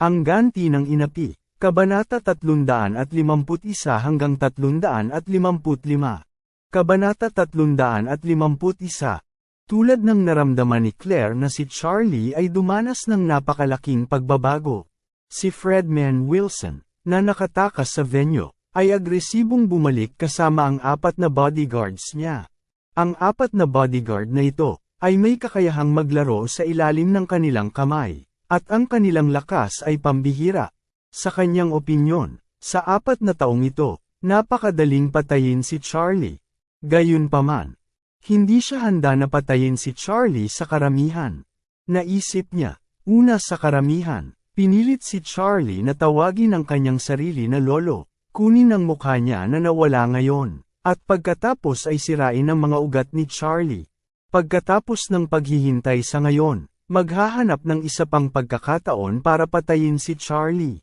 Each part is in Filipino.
Ang ganti ng inapi, Kabanata 351 hanggang 355. Kabanata 351. Tulad ng naramdaman ni Claire na si Charlie ay dumanas ng napakalaking pagbabago. Si Fredman Wilson, na nakatakas sa venue, ay agresibong bumalik kasama ang apat na bodyguards niya. Ang apat na bodyguard na ito, ay may kakayahang maglaro sa ilalim ng kanilang kamay, at ang kanilang lakas ay pambihira. Sa kanyang opinyon, sa apat na taong ito, napakadaling patayin si Charlie. Gayunpaman, hindi siya handa na patayin si Charlie sa karamihan. Naisip niya, una sa karamihan, pinilit si Charlie na tawagin ang kanyang sarili na lolo, kunin ang mukha niya na nawala ngayon, at pagkatapos ay sirain ang mga ugat ni Charlie. Pagkatapos ng paghihintay sa ngayon, maghahanap ng isa pang pagkakataon para patayin si Charlie.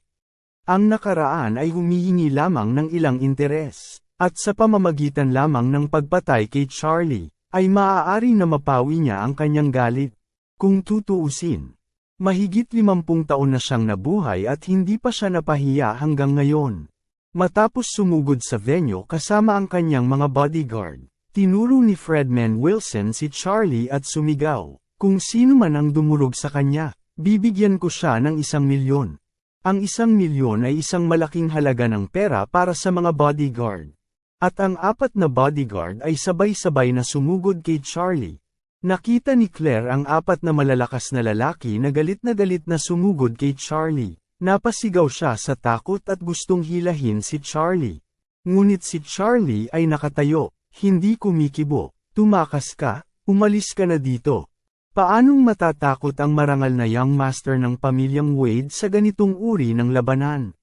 Ang nakaraan ay humihingi lamang ng ilang interes, at sa pamamagitan lamang ng pagpatay kay Charlie, ay maaari na mapawi niya ang kanyang galit. Kung tutuusin, mahigit limampung taon na siyang nabuhay at hindi pa siya napahiya hanggang ngayon. Matapos sumugod sa venue kasama ang kanyang mga bodyguard, tinuro ni Fredman Wilson si Charlie at sumigaw, kung sino man ang dumurog sa kanya, bibigyan ko siya ng isang milyon. Ang isang milyon ay isang malaking halaga ng pera para sa mga bodyguard. At ang apat na bodyguard ay sabay-sabay na sumugod kay Charlie. Nakita ni Claire ang apat na malalakas na lalaki na galit na galit na sumugod kay Charlie. Napasigaw siya sa takot at gustong hilahin si Charlie. Ngunit si Charlie ay nakatayo, hindi kumikibo. Tumakas ka, umalis ka na dito. Paanong matatakot ang marangal na young master ng pamilyang Wade sa ganitong uri ng labanan?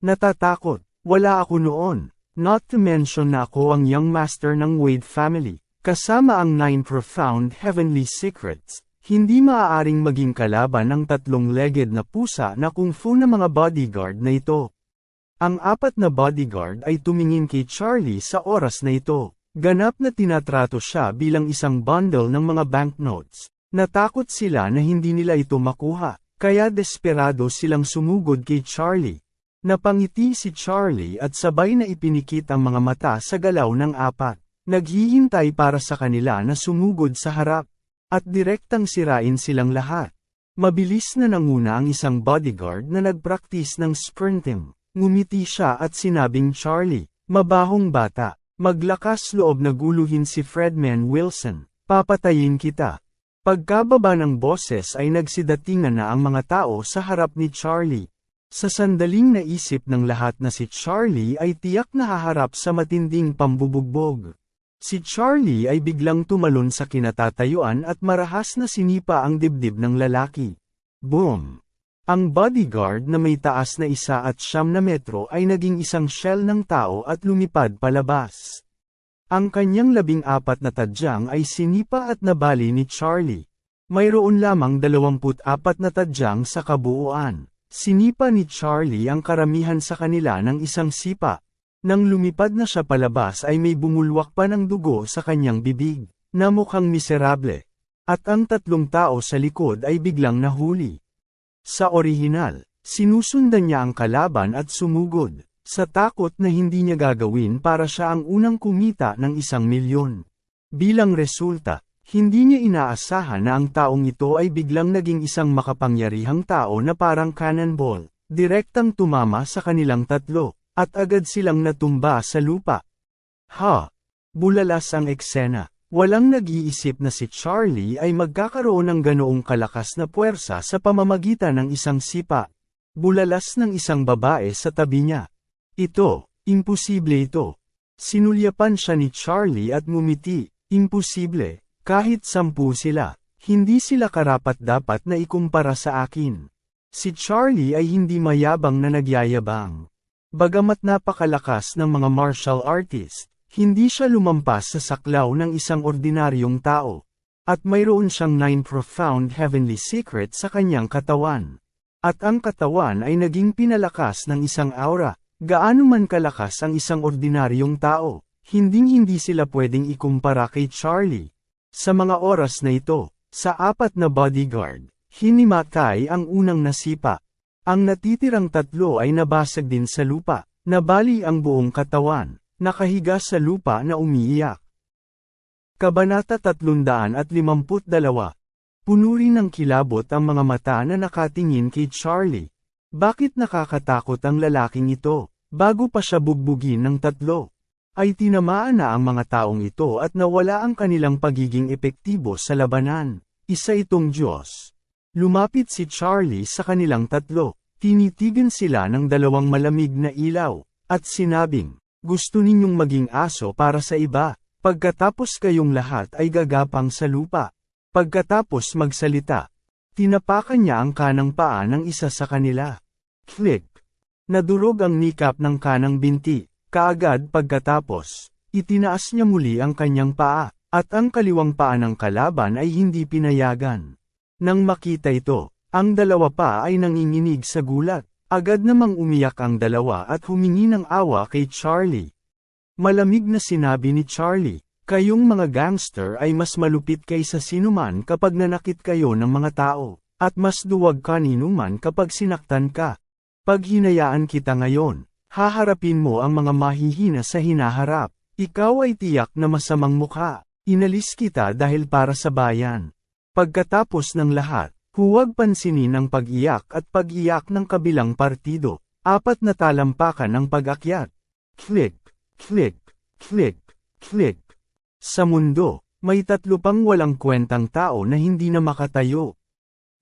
Natatakot, wala ako noon. Not to mention na ako ang young master ng Wade family, kasama ang nine profound heavenly secrets. Hindi maaaring maging kalaban ng tatlong-legged na pusa na kung fu na mga bodyguard na ito. Ang apat na bodyguard ay tumingin kay Charlie sa oras na ito. Ganap na tinatrato siya bilang isang bundle ng mga banknotes. Natakot sila na hindi nila ito makuha, kaya desperado silang sumugod kay Charlie. Napangiti si Charlie at sabay na ipinikit ang mga mata sa galaw ng apat. Naghihintay para sa kanila na sumugod sa harap. At direktang sirain silang lahat. Mabilis na nanguna ang isang bodyguard na nagpraktis ng sprinting. Ngumiti siya at sinabing Charlie, mabahong bata, maglakas loob na guluhin si Fredman Wilson, papatayin kita. Pagkababa ng boses ay nagsidatingan na ang mga tao sa harap ni Charlie. Sa sandaling naisip ng lahat na si Charlie ay tiyak na haharap sa matinding pambubugbog. Si Charlie ay biglang tumalon sa kinatatayuan at marahas na sinipa ang dibdib ng lalaki. Boom! Ang bodyguard na may taas na isa at siyam na metro ay naging isang shell ng tao at lumipad palabas. Ang kanyang labing apat na tadyang ay sinipa at nabali ni Charlie. Mayroon lamang 24 na tadyang sa kabuuan. Sinipa ni Charlie ang karamihan sa kanila ng isang sipa. Nang lumipad na siya palabas ay may bumulwak pa ng dugo sa kanyang bibig, na mukhang miserable. At ang tatlong tao sa likod ay biglang nahuli. Sa orihinal, sinusundan niya ang kalaban at sumugod, sa takot na hindi niya gagawin para siya ang unang kumita ng isang milyon. Bilang resulta, hindi niya inaasahan na ang taong ito ay biglang naging isang makapangyarihang tao na parang cannonball, direktang tumama sa kanilang tatlo. At agad silang natumba sa lupa. Ha! Bulalas ang eksena. Walang nag-iisip na si Charlie ay magkakaroon ng ganoong kalakas na puwersa sa pamamagitan ng isang sipa. Bulalas ng isang babae sa tabi niya. Ito, imposible ito. Sinulyapan siya ni Charlie at ngumiti, imposible, kahit sampu sila, hindi sila karapat dapat na ikumpara sa akin. Si Charlie ay hindi mayabang na nagyayabang. Bagamat napakalakas ng mga martial artist, hindi siya lumampas sa saklaw ng isang ordinaryong tao. At mayroon siyang nine profound heavenly secrets sa kanyang katawan. At ang katawan ay naging pinalakas ng isang aura. Gaano man kalakas ang isang ordinaryong tao, hinding-hindi sila pwedeng ikumpara kay Charlie. Sa mga oras na ito, sa apat na bodyguard, hinimatay ang unang nasipa. Ang natitirang tatlo ay nabasag din sa lupa, nabali ang buong katawan, nakahiga sa lupa na umiiyak. Kabanata 352 Puno rin ng kilabot ang mga mata na nakatingin kay Charlie. Bakit nakakatakot ang lalaking ito, bago pa siya bugbugin ng tatlo? Ay tinamaan na ang mga taong ito at nawala ang kanilang pagiging epektibo sa labanan. Isa itong Diyos. Lumapit si Charlie sa kanilang tatlo, tinitigan sila ng dalawang malamig na ilaw, at sinabing, gusto ninyong maging aso para sa iba, pagkatapos kayong lahat ay gagapang sa lupa. Pagkatapos magsalita, tinapakan niya ang kanang paa ng isa sa kanila. Click. Nadurog ang nikap ng kanang binti, kaagad pagkatapos, itinaas niya muli ang kanyang paa, at ang kaliwang paa ng kalaban ay hindi pinayagan. Nang makita ito, ang dalawa pa ay nanginginig sa gulat, agad namang umiyak ang dalawa at humingi ng awa kay Charlie. Malamig na sinabi ni Charlie, kayong mga gangster ay mas malupit kaysa sinuman kapag nanakit kayo ng mga tao, at mas duwag kanino man kapag sinaktan ka. Pag hinayaan kita ngayon, haharapin mo ang mga mahihina sa hinaharap. Ikaw ay tiyak na masamang mukha. Inalis kita dahil para sa bayan. Pagkatapos ng lahat, huwag pansinin ang pag-iyak at pag-iyak ng kabilang partido. Apat na talampakan ang pag-akyat. Click, click, click, click. Sa mundo, may tatlo pang walang kwentang tao na hindi na makatayo.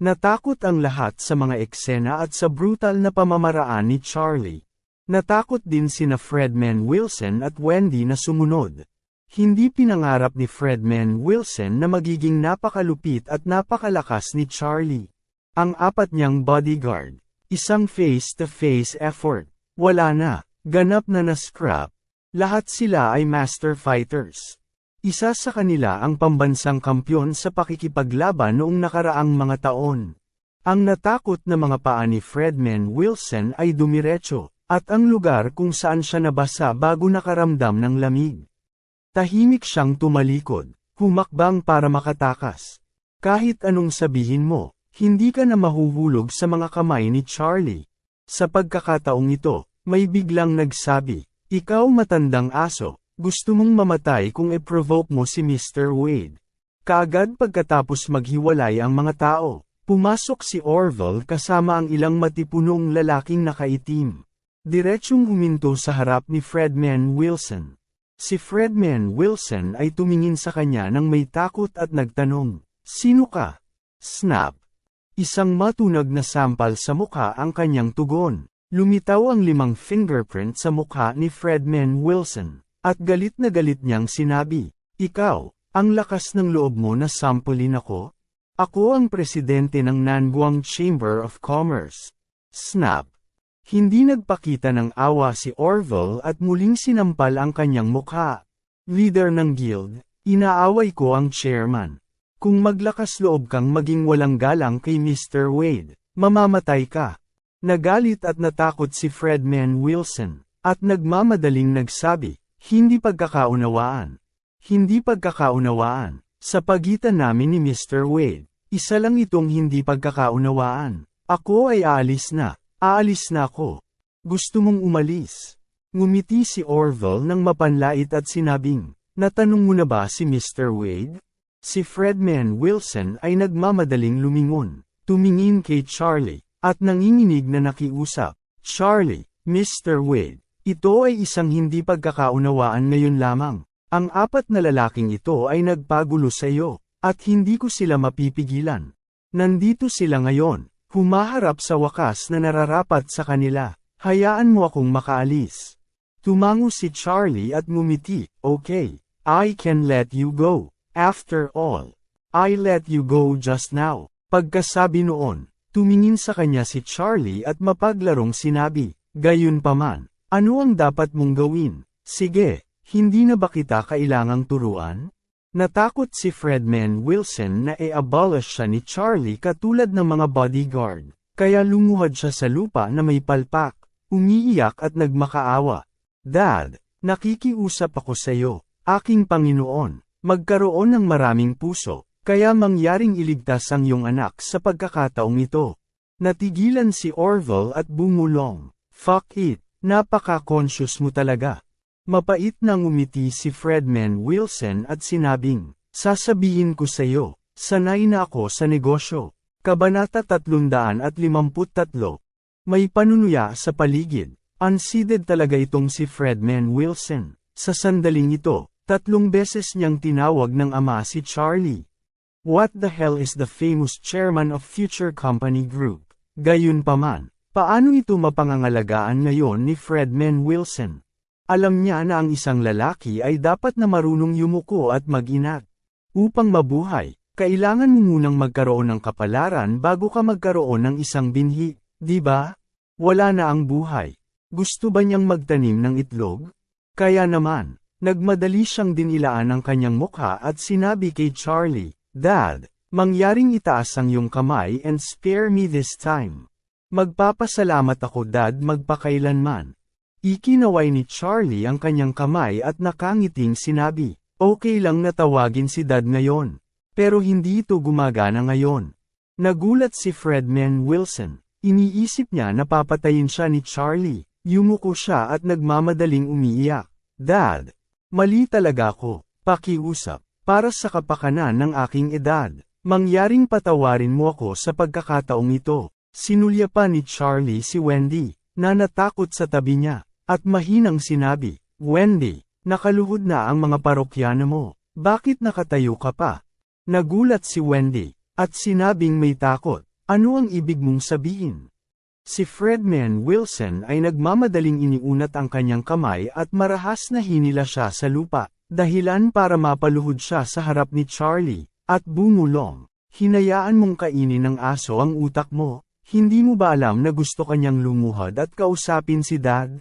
Natakot ang lahat sa mga eksena at sa brutal na pamamaraan ni Charlie. Natakot din sina Fredman Wilson at Wendy na sumunod. Hindi pinangarap ni Fredman Wilson na magiging napakalupit at napakalakas ni Charlie. Ang apat niyang bodyguard, isang face-to-face effort, wala na, ganap na na-scrap. Lahat sila ay master fighters. Isa sa kanila ang pambansang kampyon sa pakikipaglaban noong nakaraang mga taon. Ang natakot na mga paa ni Fredman Wilson ay dumiretso, at ang lugar kung saan siya nabasa bago nakaramdam ng lamig. Tahimik siyang tumalikod, humakbang para makatakas. Kahit anong sabihin mo, hindi ka na mahuhulog sa mga kamay ni Charlie. Sa pagkakataong ito, may biglang nagsabi, ikaw matandang aso, gusto mong mamatay kung i-provoke mo si Mr. Wade. Kaagad pagkatapos maghiwalay ang mga tao, pumasok si Orville kasama ang ilang matipunong lalaking nakaitim. Diretsyong huminto sa harap ni Fredman Wilson. Si Fredman Wilson ay tumingin sa kanya ng may takot at nagtanong, Sino ka? Snap. Isang matunag na sampal sa mukha ang kanyang tugon. Lumitaw ang limang fingerprint sa mukha ni Fredman Wilson. At galit na galit niyang sinabi, Ikaw, ang lakas ng loob mo na sampulin ako? Ako ang presidente ng Nanguang Chamber of Commerce. Snap. Hindi nagpakita ng awa si Orville at muling sinampal ang kanyang mukha. Leader ng guild, inaaway ko ang chairman. Kung maglakas loob kang maging walang galang kay Mr. Wade, mamamatay ka. Nagalit at natakot si Fredman Wilson, at nagmamadaling nagsabi, hindi pagkakaunawaan. Hindi pagkakaunawaan. Sa pagitan namin ni Mr. Wade, isa lang itong hindi pagkakaunawaan. Ako ay aalis na. Aalis na ako. Gusto mong umalis. Ngumiti si Orville ng mapanlait at sinabing, Natanong mo na ba si Mr. Wade? Si Fredman Wilson ay nagmamadaling lumingon. Tumingin kay Charlie, at nanginginig na nakiusap. Charlie, Mr. Wade, ito ay isang hindi pagkakaunawaan ngayon lamang. Ang apat na lalaking ito ay nagpagulo sa iyo, at hindi ko sila mapipigilan. Nandito sila ngayon, humaharap sa wakas na nararapat sa kanila. Hayaan mo akong makaalis. Tumango si Charlie at ngumiti, okay, I can let you go. After all, I let you go just now. Pagkasabi noon, Tumingin sa kanya si Charlie at mapaglarong sinabi, Gayunpaman, ano ang dapat mong gawin? Sige, hindi na ba kita kailangang turuan? Natakot si Fredman Wilson na i-abolish siya ni Charlie katulad ng mga bodyguard, kaya lumuhad siya sa lupa na may palpak, umiiyak at nagmakaawa. Dad, nakikiusap ako sa iyo, aking Panginoon, magkaroon ng maraming puso, kaya mangyaring iligtas ang iyong anak sa pagkakataong ito. Natigilan si Orville at bumulong. Fuck it, napaka-conscious mo talaga. Mapait nang umiti si Fredman Wilson at sinabing, Sasabihin ko sa iyo, sanay na ako sa negosyo. Kabanata 353. May panunuya sa paligid. Unseated talaga itong si Fredman Wilson. Sa sandaling ito, tatlong beses niyang tinawag ng ama si Charlie. What the hell is the famous chairman of Future Company Group? Gayunpaman, paano ito mapangangalagaan ngayon ni Fredman Wilson? Alam niya na ang isang lalaki ay dapat na marunong yumuko at mag-inat. Upang mabuhay, kailangan mo munang magkaroon ng kapalaran bago ka magkaroon ng isang binhi, di ba? Wala na ang buhay. Gusto ba niyang magtanim ng itlog? Kaya naman, nagmadali siyang dinilaan ang kanyang mukha at sinabi kay Charlie, Dad, mangyaring itaas ang iyong kamay and spare me this time. Magpapasalamat ako dad magpakailanman. Ikinaway ni Charlie ang kanyang kamay at nakangiting sinabi, okay lang natawagin si dad ngayon. Pero hindi ito gumagana ngayon. Nagulat si Fredman Wilson. Iniisip niya na papatayin siya ni Charlie. Yumuko siya at nagmamadaling umiiyak. Dad, mali talaga ako. Pakiusap, para sa kapakanan ng aking edad. Mangyaring patawarin mo ako sa pagkakataong ito. Sinulya pa ni Charlie si Wendy, na natakot sa tabi niya. At mahinang sinabi, Wendy, nakaluhod na ang mga parokyano mo, bakit nakatayo ka pa? Nagulat si Wendy, at sinabing may takot, ano ang ibig mong sabihin? Si Fredman Wilson ay nagmamadaling iniunat ang kanyang kamay at marahas na hinila siya sa lupa, dahilan para mapaluhod siya sa harap ni Charlie, at bumulong. Hinayaan mong kainin ng aso ang utak mo, hindi mo ba alam na gusto kanyang lumuhod at kausapin si Dad?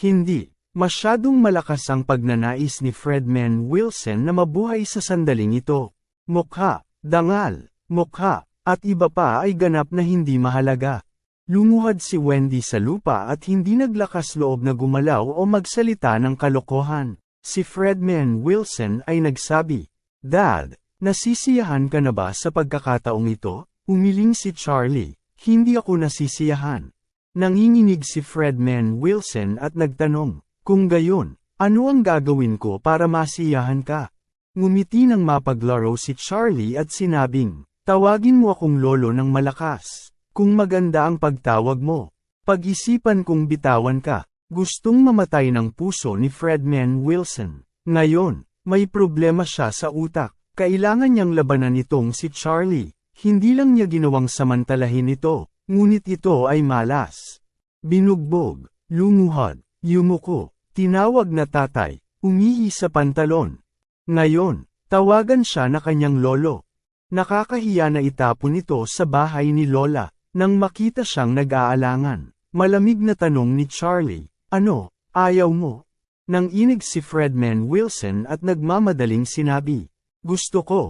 Hindi. Masyadong malakas ang pagnanais ni Fredman Wilson na mabuhay sa sandaling ito. Mukha, dangal, mukha, at iba pa ay ganap na hindi mahalaga. Lumuhad si Wendy sa lupa at hindi naglakas loob na gumalaw o magsalita ng kalokohan. Si Fredman Wilson ay nagsabi, Dad, nasisiyahan ka na ba sa pagkakataong ito? Umiling si Charlie, hindi ako nasisiyahan. Nanginginig si Fredman Wilson at nagtanong, kung gayon, ano ang gagawin ko para masiyahan ka? Ngumiti ng mapaglaro si Charlie at sinabing, tawagin mo akong lolo ng malakas. Kung maganda ang pagtawag mo, pag-isipan kong bitawan ka. Gustong mamatay ng puso ni Fredman Wilson. Ngayon, may problema siya sa utak. Kailangan niyang labanan itong si Charlie. Hindi lang niya ginawang samantalahin ito, Ngunit ito ay malas. Binugbog, lumuhod, yumuko, tinawag na tatay, umihi sa pantalon. Ngayon, tawagan siya na kanyang lolo. Nakakahiya na itapon ito sa bahay ni Lola, nang makita siyang nag-aalangan. Malamig na tanong ni Charlie, ano, ayaw mo? Nang inig si Fredman Wilson at nagmamadaling sinabi, gusto ko.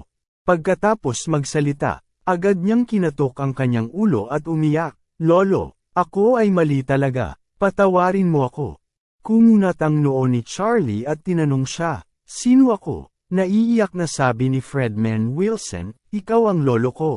Pagkatapos magsalita, Agad niyang kinatok ang kanyang ulo at umiyak. Lolo, ako ay mali talaga. Patawarin mo ako. Kumunat ang noo ni Charlie at tinanong siya, Sino ako? Naiiyak na sabi ni Fredman Wilson, ikaw ang lolo ko.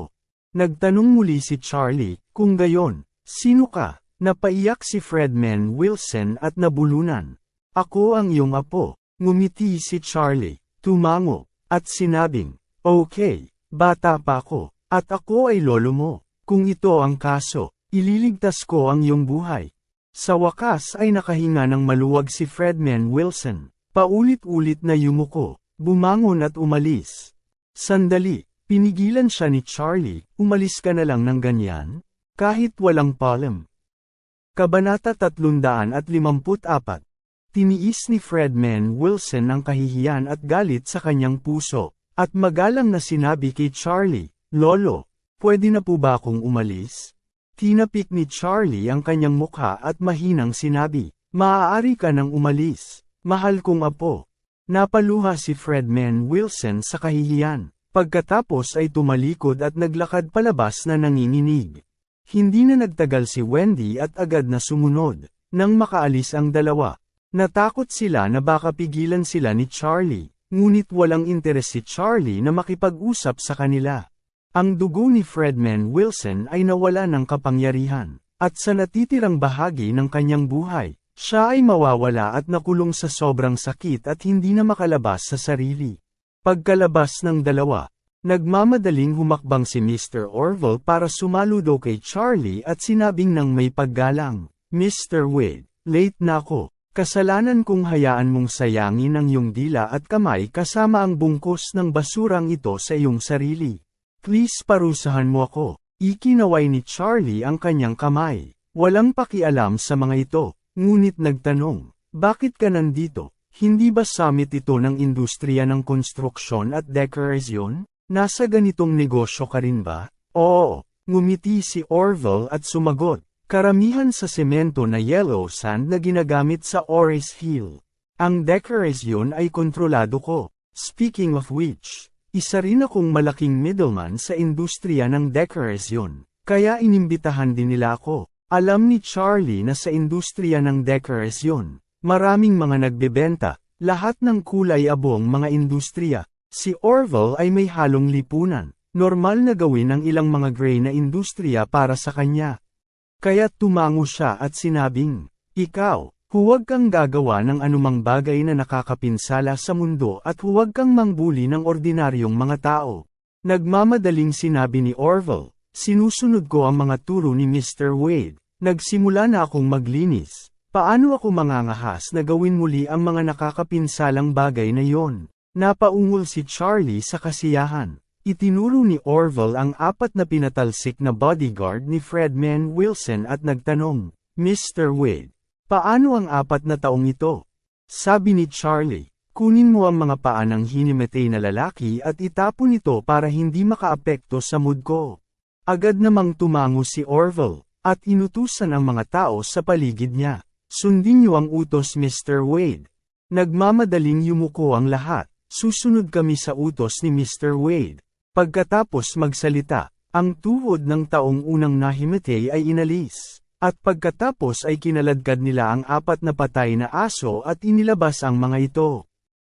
Nagtanong muli si Charlie, kung gayon, sino ka? Napaiyak si Fredman Wilson at nabulunan. Ako ang iyong apo. Ngumiti si Charlie, tumango, at sinabing, Okay, bata pa ako. At ako ay lolo mo. Kung ito ang kaso, ililigtas ko ang iyong buhay. Sa wakas ay nakahinga ng maluwag si Fredman Wilson. Paulit-ulit na yumuko, bumangon at umalis. Sandali, pinigilan siya ni Charlie, umalis ka na lang ng ganyan? Kahit walang palem. Kabanata 354 Tiniis ni Fredman Wilson ang kahihiyan at galit sa kanyang puso, at magalang na sinabi kay Charlie, Lolo, pwede na po ba akong umalis? Tinapik ni Charlie ang kanyang mukha at mahinang sinabi, Maaari ka nang umalis, mahal kong apo. Napaluha si Fredman Wilson sa kahihiyan. Pagkatapos ay tumalikod at naglakad palabas na nanginginig. Hindi na nagtagal si Wendy at agad na sumunod. Nang makaalis ang dalawa, natakot sila na baka pigilan sila ni Charlie, ngunit walang interes si Charlie na makipag-usap sa kanila. Ang dugo ni Fredman Wilson ay nawala ng kapangyarihan, at sa natitirang bahagi ng kanyang buhay, siya ay mawawala at nakulong sa sobrang sakit at hindi na makalabas sa sarili. Pagkalabas ng dalawa, nagmamadaling humakbang si Mr. Orville para sumaludo kay Charlie at sinabing ng may paggalang, Mr. Wade, late na ako. Kasalanan kong hayaan mong sayangin ang iyong dila at kamay kasama ang bungkos ng basurang ito sa iyong sarili. Please parusahan mo ako. Ikinaway ni Charlie ang kanyang kamay. Walang pakialam sa mga ito, ngunit nagtanong, bakit ka nandito? Hindi ba summit ito ng industriya ng konstruksyon at dekorasyon? Nasa ganitong negosyo ka rin ba? Oo, ngumiti si Orville at sumagot, karamihan sa semento na yellow sand na ginagamit sa Oris Hill. Ang dekorasyon ay kontrolado ko. Speaking of which, isa rin akong malaking middleman sa industriya ng dekorasyon, kaya inimbitahan din nila ako. Alam ni Charlie na sa industriya ng dekorasyon, Maraming mga nagbebenta, lahat ng kulay abong mga industriya. Si Orville ay may halong lipunan, normal na gawin ang ilang mga gray na industriya para sa kanya. Kaya tumango siya at sinabing, Ikaw, huwag kang gagawa ng anumang bagay na nakakapinsala sa mundo at huwag kang mangbuli ng ordinaryong mga tao. Nagmamadaling sinabi ni Orville, sinusunod ko ang mga turo ni Mr. Wade, nagsimula na akong maglinis. Paano ako mangangahas na gawin muli ang mga nakakapinsalang bagay na yon? Napaungol si Charlie sa kasiyahan. Itinuro ni Orville ang apat na pinatalsik na bodyguard ni Fredman Wilson at nagtanong, Mr. Wade, paano ang apat na taong ito? Sabi ni Charlie, kunin mo ang mga paa ng hinimatay na lalaki at itapon ito para hindi makaapekto sa mood ko. Agad namang tumango si Orville, at inutusan ang mga tao sa paligid niya. Sundin niyo ang utos Mr. Wade. Nagmamadaling yumuko ang lahat. Susunod kami sa utos ni Mr. Wade. Pagkatapos magsalita, ang tuhod ng taong unang nahimatay ay inalis. At pagkatapos ay kinaladkad nila ang apat na patay na aso at inilabas ang mga ito.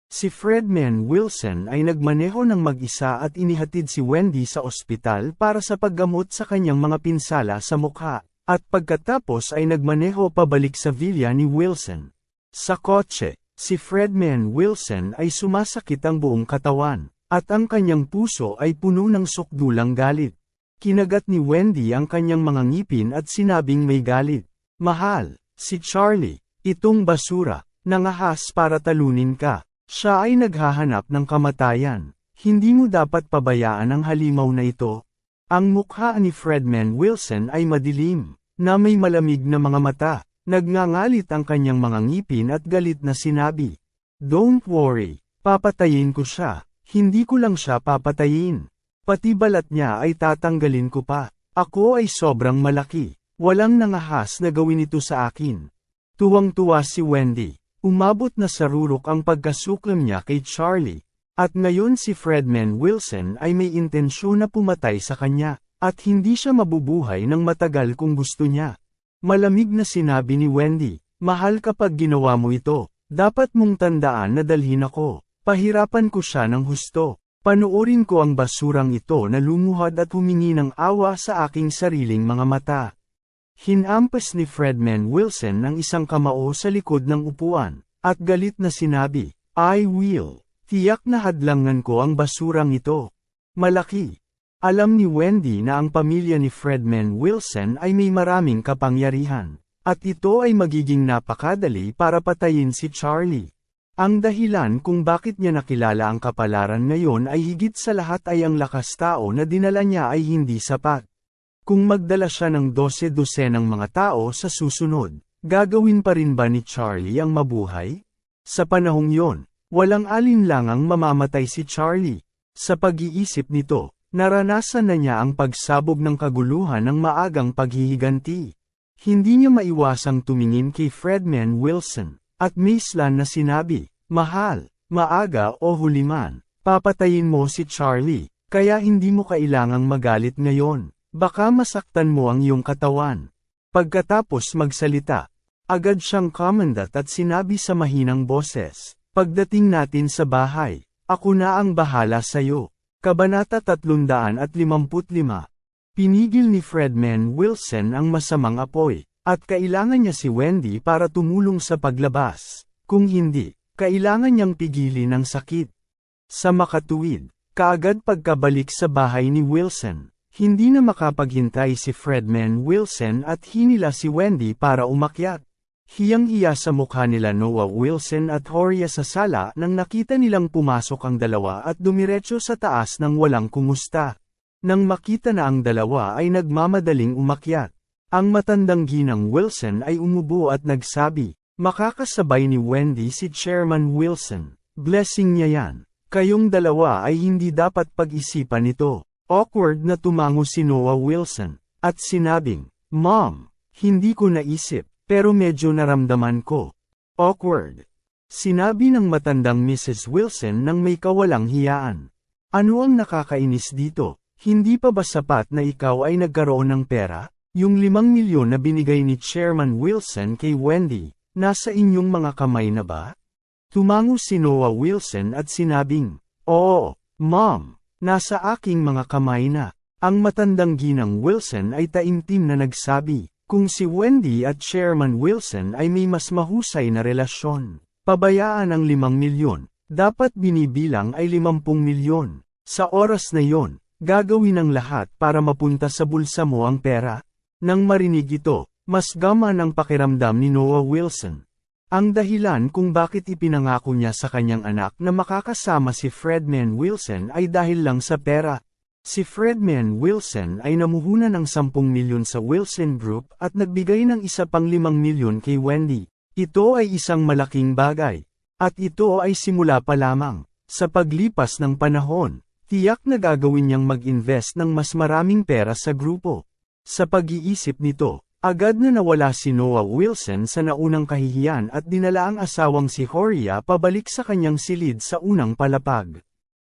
Si Fredman Wilson ay nagmaneho ng mag-isa at inihatid si Wendy sa ospital para sa paggamot sa kanyang mga pinsala sa mukha. At pagkatapos ay nagmaneho pabalik sa villa ni Wilson. Sa kotse, si Fredman Wilson ay sumasakit ang buong katawan, at ang kanyang puso ay puno ng sukdulang galit. Kinagat ni Wendy ang kanyang mga ngipin at sinabing may galit. Mahal, si Charlie, itong basura, nangahas para talunin ka. Siya ay naghahanap ng kamatayan. Hindi mo dapat pabayaan ang halimaw na ito. Ang mukha ni Fredman Wilson ay madilim na may malamig na mga mata. Nagngangalit ang kanyang mga ngipin at galit na sinabi. Don't worry, papatayin ko siya, hindi ko lang siya papatayin. Pati balat niya ay tatanggalin ko pa. Ako ay sobrang malaki, walang nangahas na gawin ito sa akin. Tuwang-tuwa si Wendy, umabot na sa rurok ang pagkasuklam niya kay Charlie. At ngayon si Fredman Wilson ay may intensyon na pumatay sa kanya. At hindi siya mabubuhay ng matagal kung gusto niya. Malamig na sinabi ni Wendy, mahal kapag ginawa mo ito, dapat mong tandaan na dalhin ako. Pahirapan ko siya ng husto. Panuorin ko ang basurang ito na lumuhad at humingi ng awa sa aking sariling mga mata. Hinampas ni Fredman Wilson ng isang kamao sa likod ng upuan, at galit na sinabi, I will. Tiyak na hadlangan ko ang basurang ito. Malaki, alam ni Wendy na ang pamilya ni Fredman Wilson ay may maraming kapangyarihan, at ito ay magiging napakadali para patayin si Charlie. Ang dahilan kung bakit niya nakilala ang kapalaran ngayon ay higit sa lahat ay ang lakas tao na dinala niya ay hindi sapat. Kung magdala siya ng 12 ng mga tao sa susunod, gagawin pa rin ba ni Charlie ang mabuhay? Sa panahong yon, walang alinlangang mamamatay si Charlie. Sa pag-iisip nito, naranasan na niya ang pagsabog ng kaguluhan ng maagang paghihiganti. Hindi niya maiwasang tumingin kay Fredman Wilson, at Maislan na sinabi, Mahal, maaga o huliman, papatayin mo si Charlie, kaya hindi mo kailangang magalit ngayon, baka masaktan mo ang iyong katawan. Pagkatapos magsalita, agad siyang commandant at sinabi sa mahinang boses, Pagdating natin sa bahay, ako na ang bahala sa'yo. Kabanata 355 Pinigil ni Fredman Wilson ang masamang apoy, at kailangan niya si Wendy para tumulong sa paglabas. Kung hindi, kailangan niyang pigilin ang sakit. Sa makatuwid, kaagad pagkabalik sa bahay ni Wilson, hindi na makapaghintay si Fredman Wilson at hinila si Wendy para umakyat. Hiyang-hiya sa mukha nila Noah Wilson at Horia sa sala nang nakita nilang pumasok ang dalawa at dumiretso sa taas ng walang kumusta. Nang makita na ang dalawa ay nagmamadaling umakyat. Ang matandang ginang Wilson ay umubo at nagsabi, makakasabay ni Wendy si Chairman Wilson. Blessing niya yan. Kayong dalawa ay hindi dapat pag-isipan ito. Awkward na tumango si Noah Wilson, at sinabing, Mom, hindi ko naisip, pero medyo naramdaman ko. Awkward. Sinabi ng matandang Mrs. Wilson nang may kawalang hiyaan. Ano ang nakakainis dito? Hindi pa ba sapat na ikaw ay nagkaroon ng pera? Yung limang milyon na binigay ni Chairman Wilson kay Wendy, nasa inyong mga kamay na ba? Tumango si Noah Wilson at sinabing, Oo, Mom, nasa aking mga kamay na. Ang matandang ginang Wilson ay taimtim na nagsabi, kung si Wendy at Chairman Wilson ay may mas mahusay na relasyon, pabayaan ang limang milyon, dapat binibilang ay limampung milyon. Sa oras na yon, gagawin ang lahat para mapunta sa bulsa mo ang pera. Nang marinig ito, mas gaman ang pakiramdam ni Noah Wilson. Ang dahilan kung bakit ipinangako niya sa kanyang anak na makakasama si Fredman Wilson ay dahil lang sa pera. Si Fredman Wilson ay namuhunan ng 10 milyon sa Wilson Group at nagbigay ng isa pang 5 milyon kay Wendy. Ito ay isang malaking bagay. At ito ay simula pa lamang. Sa paglipas ng panahon, tiyak na gagawin niyang mag-invest ng mas maraming pera sa grupo. Sa pag-iisip nito, agad na nawala si Noah Wilson sa naunang kahihiyan at dinala ang asawang si Horia pabalik sa kanyang silid sa unang palapag.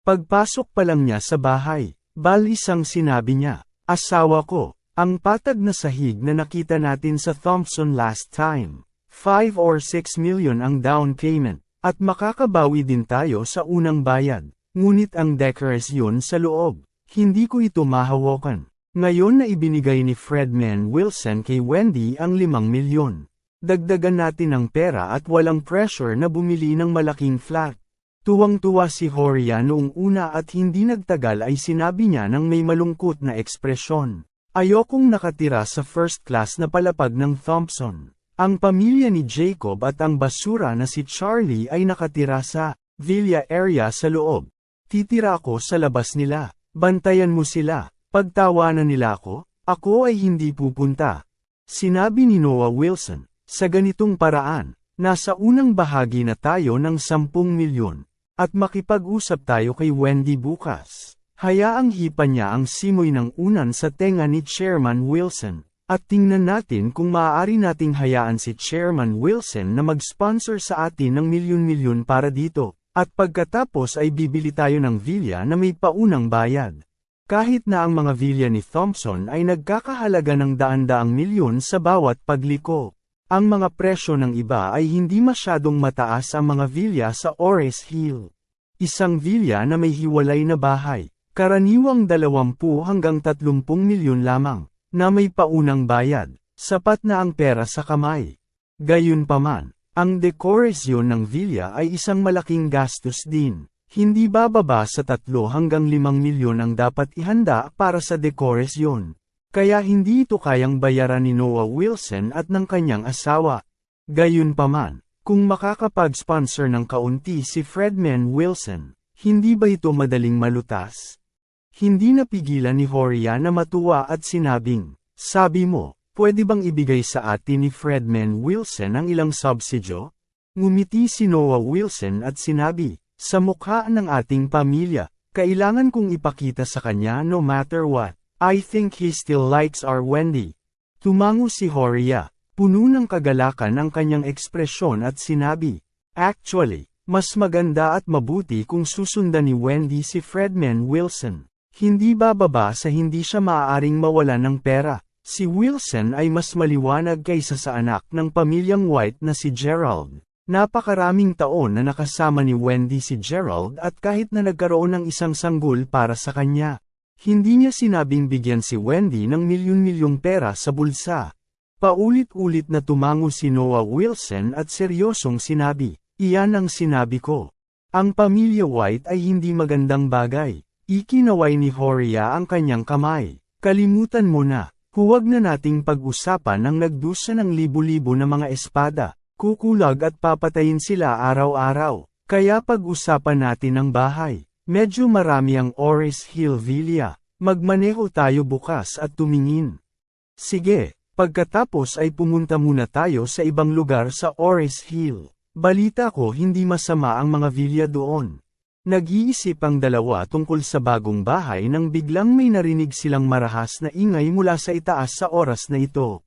Pagpasok pa lang niya sa bahay, Bal isang sinabi niya, asawa ko, ang patag na sahig na nakita natin sa Thompson last time. 5 or 6 million ang down payment, at makakabawi din tayo sa unang bayad. Ngunit ang dekorasyon sa loob, hindi ko ito mahawakan. Ngayon na ibinigay ni Fredman Wilson kay Wendy ang 5 milyon. Dagdagan natin ang pera at walang pressure na bumili ng malaking flat. Tuwang-tuwa si Horia noong una at hindi nagtagal ay sinabi niya ng may malungkot na ekspresyon. Ayokong nakatira sa first class na palapag ng Thompson. Ang pamilya ni Jacob at ang basura na si Charlie ay nakatira sa villa area sa loob. Titira ako sa labas nila. Bantayan mo sila. Pagtawanan nila ako, ako ay hindi pupunta. Sinabi ni Noah Wilson, sa ganitong paraan, nasa unang bahagi na tayo ng 10 milyon. At makipag-usap tayo kay Wendy bukas. Hayaang hipa niya ang simoy ng unan sa tenga ni Chairman Wilson. At tingnan natin kung maaari nating hayaan si Chairman Wilson na mag-sponsor sa atin ng milyon-milyon para dito. At pagkatapos ay bibili tayo ng villa na may paunang bayad. Kahit na ang mga villa ni Thompson ay nagkakahalaga ng daan-daang milyon sa bawat pagliko. Ang mga presyo ng iba ay hindi masyadong mataas ang mga villa sa Ores Hill. Isang villa na may hiwalay na bahay, karaniwang 20 hanggang 30 milyon lamang, na may paunang bayad, sapat na ang pera sa kamay. Gayunpaman, ang dekorasyon ng villa ay isang malaking gastos din. Hindi bababa sa 3 hanggang 5 milyon ang dapat ihanda para sa dekorasyon. Kaya hindi ito kayang bayaran ni Noah Wilson at ng kanyang asawa. Gayunpaman, kung makakapag-sponsor ng kaunti si Fredman Wilson, hindi ba ito madaling malutas? Hindi napigilan ni Horia na matuwa at sinabing, Sabi mo, pwede bang ibigay sa atin ni Fredman Wilson ang ilang subsidyo? Ngumiti si Noah Wilson at sinabi, sa mukha ng ating pamilya, Kailangan kong ipakita sa kanya no matter what. I think he still likes our Wendy. Tumango si Horia. Puno ng kagalakan ang kanyang ekspresyon at sinabi, Actually, mas maganda at mabuti kung susundan ni Wendy si Fredman Wilson. Hindi bababa sa hindi siya maaaring mawalan ng pera. Si Wilson ay mas maliwanag kaysa sa anak ng pamilyang White na si Gerald. Napakaraming taon na nakasama ni Wendy si Gerald at kahit na nagkaroon ng isang sanggol para sa kanya. Hindi niya sinabing bigyan si Wendy ng milyon-milyong pera sa bulsa. Paulit-ulit na tumango si Noah Wilson at seryosong sinabi, iyan ang sinabi ko. Ang pamilya White ay hindi magandang bagay. Ikinaway ni Horia ang kanyang kamay. Kalimutan mo na, huwag na nating pag-usapan ang nagdusa ng libo-libo na mga espada, kukulag at papatayin sila araw-araw. Kaya pag-usapan natin ang bahay. Medyo marami ang Oris Hill Villa. Magmaneho tayo bukas at tumingin. Sige, pagkatapos ay pumunta muna tayo sa ibang lugar sa Oris Hill. Balita ko hindi masama ang mga villa doon. Nag-iisip ang dalawa tungkol sa bagong bahay nang biglang may narinig silang marahas na ingay mula sa itaas sa oras na ito.